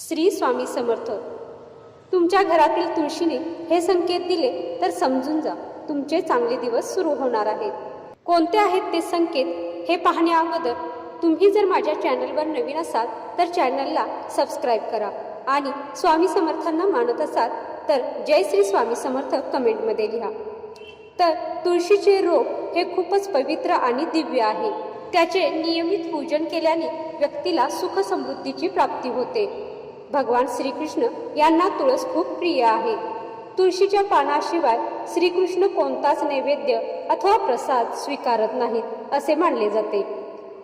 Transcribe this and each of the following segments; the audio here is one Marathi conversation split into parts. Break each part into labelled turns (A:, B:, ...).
A: श्री स्वामी समर्थ. तुमच्या घरातील तुळशीने हे संकेत दिले तर समजून जा तुमचे चांगले दिवस सुरू होणार आहेत. कोणते आहेत ते संकेत हे पाहण्या अगोदर तुम्ही जर माझ्या चॅनलवर नवीन असाल तर चॅनलला सबस्क्राईब करा आणि स्वामी समर्थांना मानत असाल तर जय श्री स्वामी समर्थ कमेंटमध्ये लिहा. तर तुळशीचे रोप हे खूपच पवित्र आणि दिव्य आहे. त्याचे नियमित पूजन केल्याने व्यक्तीला सुख समृद्धीची प्राप्ती होते. भगवान श्रीकृष्ण यांना तुळस खूप प्रिय आहे. तुळशीच्या पानाशिवाय श्रीकृष्ण कोणताच नैवेद्य अथवा प्रसाद स्वीकारत नाहीत असे मानले जाते.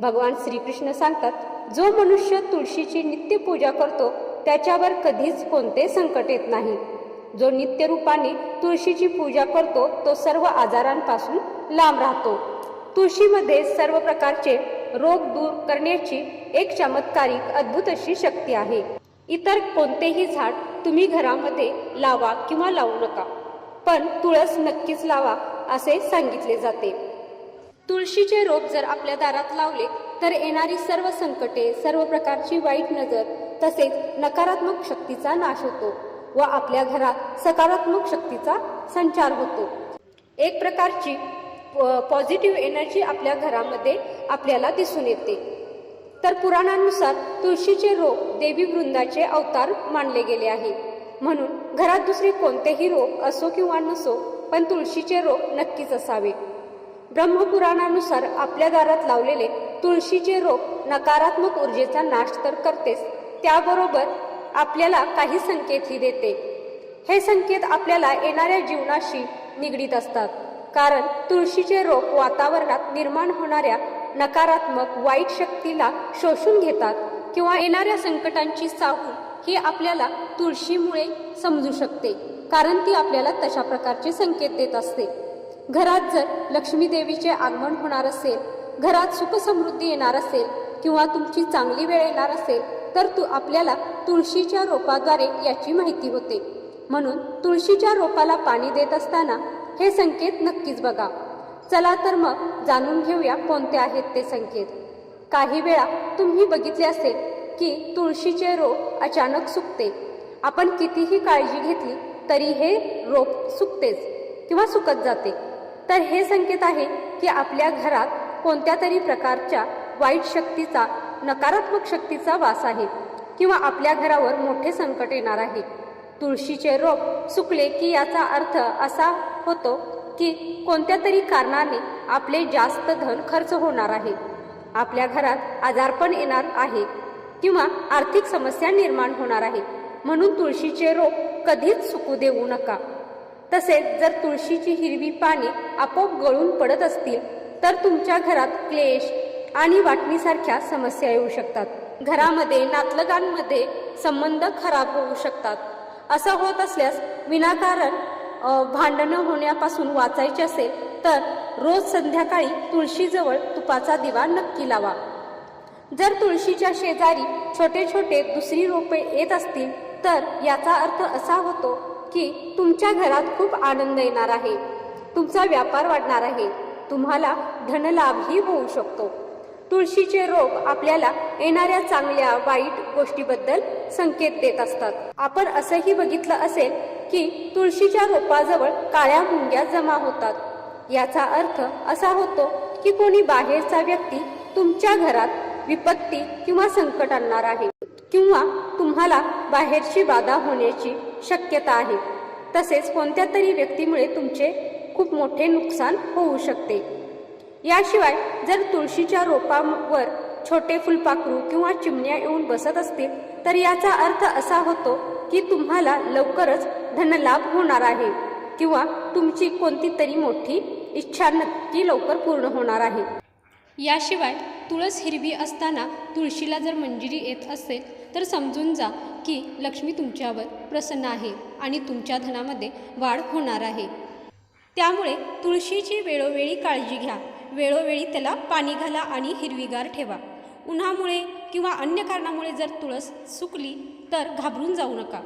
A: भगवान श्रीकृष्ण सांगतात जो मनुष्य तुळशीची नित्य पूजा करतो त्याच्यावर कधीच कोणते संकट येत नाही. जो नित्य रूपाने तुळशीची पूजा करतो तो सर्व आजारांपासून लांब राहतो. तुळशीमध्ये सर्व प्रकारचे रोग दूर करण्याची एक चमत्कारिक अद्भुत अशी शक्ती आहे. इतर कोणतेही झाड तुम्ही घरामध्ये लावा किंवा लावू नका. पण तुळस नक्कीच लावा असे सांगितले जाते. तुळशीचे रोप जर आपल्या दारात लावले तर येणारी सर्व संकटे सर्व प्रकारची वाईट नजर तसेच नकारात्मक शक्तीचा नाश होतो व आपल्या घरात सकारात्मक शक्तीचा संचार होतो. एक प्रकारची पॉझिटिव्ह एनर्जी आपल्या घरामध्ये आपल्याला दिसून येते. तर पुराणानुसार तुळशीचे रोप देवी वृंदाचे अवतार मानले गेले आहे. म्हणून घरात दुसरे कोणतेही रोप असो किंवा नसो पण तुळशीचे रोप नक्कीच असावे. ब्रह्मपुराणानुसार आपल्या दारात लावलेले तुळशीचे रोप नकारात्मक ऊर्जेचा नाश तर करतेच त्याबरोबर आपल्याला काही संकेतही देते. हे संकेत आपल्याला येणाऱ्या जीवनाशी निगडीत असतात कारण तुळशीचे रोप वातावरणात निर्माण होणाऱ्या नकारात्मक वाईट शक्तीला शोषून घेतात किंवा येणाऱ्या संकटांची चाहूल ही आपल्याला तुळशीमुळे समजू शकते कारण ती आपल्याला तशा प्रकारचे संकेत देत असते. घरात जर लक्ष्मी देवीचे आगमन होणार असेल घरात सुखसमृद्धी येणार असेल किंवा तुमची चांगली वेळ येणार असेल तर तू आपल्याला तुळशीच्या रोपाद्वारे याची माहिती होते. म्हणून तुळशीच्या रोपाला पाणी देत असताना हे संकेत नक्कीच बघा. चला तर मग जाणून घेऊया कोणते आहेत ते संकेत. काही वेळा तुम्ही बघितले असेल की तुळशीचे रोप अचानक सुकते. आपण कितीही काळजी घेतली तरी हे रोप सुकतेच किंवा सुकत जाते. तर हे संकेत आहे की आपल्या घरात कोणत्या तरी प्रकारच्या वाईट शक्तीचा नकारात्मक शक्तीचा वास आहे किंवा आपल्या घरावर मोठे संकट येणार आहे. तुळशीचे रोप सुकले की याचा अर्थ असा होतो की कोणत्या तरी कारणाने आपले जास्त धन खर्च होणार आहे. आपल्या घरात आजारपण येणार आहे किंवा आर्थिक समस्या निर्माण होणार आहे. म्हणून तुळशीचे रोप कधीच सुकू देऊ नका. तसेच जर तुळशीची हिरवी पाने आपोआप गळून पडत असतील तर तुमच्या घरात क्लेश आणि वाटणीसारख्या समस्या येऊ शकतात. घरामध्ये नातलगांमध्ये संबंध खराब होऊ शकतात. असं होत असल्यास विनाकारण भांडणं होण्यापासून वाचायचे असेल तर रोज संध्याकाळी तुळशीजवळ तुपाचा दिवा नक्की लावा. जर तुळशीच्या शेजारी छोटे छोटे दुसरी रोपे येत असतील तर याचा अर्थ असा होतो की तुमच्या घरात खूप आनंद येणार आहे. तुमचा व्यापार वाढणार आहे. तुम्हाला धनलाभही होऊ शकतो. तुळशीचे रोप आपल्याला येणाऱ्या चांगल्या वाईट गोष्टीबद्दल संकेत देत असतात. आपण असंही बघितलं असेल की तुळशीच्या रोपाजवळ काळ्या मुंग्या जमा होतात. याचा अर्थ असा होतो की कोणी बाहेरचा व्यक्ती तुमच्या घरात विपत्ती किंवा संकट आणणार आहे किंवा तुम्हाला बाहेरची बाधा होण्याची शक्यता आहे. तसेच कोणत्या तरी व्यक्तीमुळे तुमचे खूप मोठे नुकसान होऊ शकते. याशिवाय जर तुळशीच्या रोपावर छोटे फुलपाखरू किंवा चिमण्या येऊन बसत असतील तर याचा अर्थ असा होतो की तुम्हाला लवकरच धनलाभ होणार आहे किंवा तुमची कोणती तरी मोठी इच्छा नक्की लवकर पूर्ण होणार आहे. याशिवाय तुळस हिरवी असताना तुळशीला जर मंजिरी येत असेल तर समजून जा की लक्ष्मी तुमच्यावर प्रसन्न आहे आणि तुमच्या धनामध्ये वाढ होणार आहे. त्यामुळे तुळशीची वेळोवेळी काळजी घ्या. वेळोवेळी त्याला पाणी घाला आणि हिरवीगार ठेवा. उन्हामुळे किंवा अन्य कारणामुळे जर तुळस सुकली तर घाबरून जाऊ नका.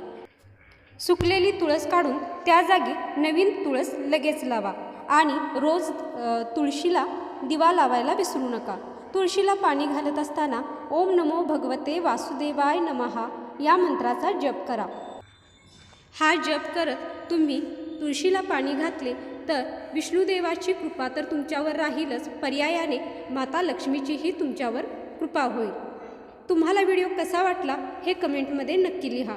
A: सुकलेली तुळस काढून त्या जागी नवीन तुळस लगेच लावा आणि रोज तुळशीला दिवा लावायला विसरू नका. तुळशीला पाणी घालत असताना ओम नमो भगवते वासुदेवाय नमहा या मंत्राचा जप करा. हा जप करत तुम्ही तुळशीला पाणी घातले तर विष्णुदेवाची कृपा तर तुमच्यावर राहीलच. पर्यायाने माता लक्ष्मीचीही तुमच्यावर कृपा होईल. तुम्हाला व्हिडिओ कसा वाटला हे कमेंटमध्ये नक्की लिहा.